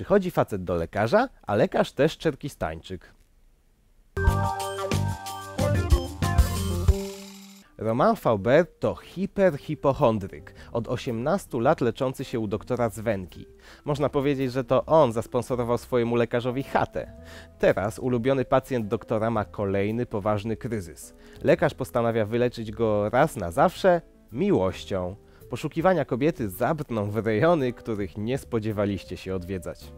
Przychodzi facet do lekarza, a lekarz też czerkistańczyk. Roman Faubert to hiperhipochondryk, od 18 lat leczący się u doktora z Wenki. Można powiedzieć, że to on zasponsorował swojemu lekarzowi chatę. Teraz ulubiony pacjent doktora ma kolejny poważny kryzys. Lekarz postanawia wyleczyć go raz na zawsze miłością. Poszukiwania kobiety zabrną w rejony, których nie spodziewaliście się odwiedzać.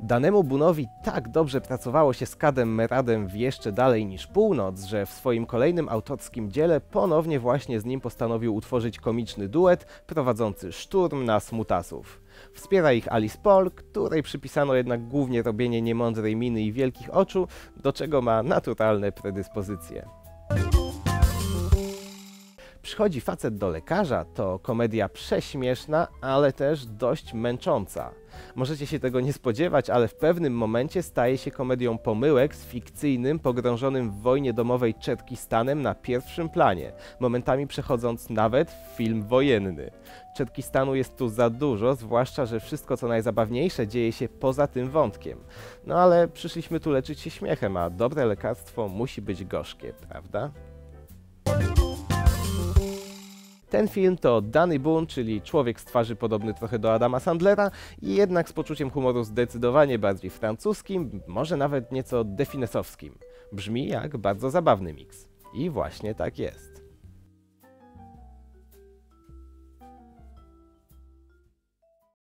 Danemu Bunowi tak dobrze pracowało się z Kadem Meradem w jeszcze dalej niż północ, że w swoim kolejnym autorskim dziele ponownie właśnie z nim postanowił utworzyć komiczny duet prowadzący szturm na smutasów. Wspiera ich Alice Paul, której przypisano jednak głównie robienie niemądrej miny i wielkich oczu, do czego ma naturalne predyspozycje. Przychodzi facet do lekarza to komedia prześmieszna, ale też dość męcząca. Możecie się tego nie spodziewać, ale w pewnym momencie staje się komedią pomyłek z fikcyjnym, pogrążonym w wojnie domowej Czerkistanem na pierwszym planie, momentami przechodząc nawet w film wojenny. Czerkistanu jest tu za dużo, zwłaszcza, że wszystko co najzabawniejsze dzieje się poza tym wątkiem. No ale przyszliśmy tu leczyć się śmiechem, a dobre lekarstwo musi być gorzkie, prawda? Ten film to Danny Boone, czyli człowiek z twarzy podobny trochę do Adama Sandlera i jednak z poczuciem humoru zdecydowanie bardziej francuskim, może nawet nieco definesowskim. Brzmi jak bardzo zabawny miks. I właśnie tak jest.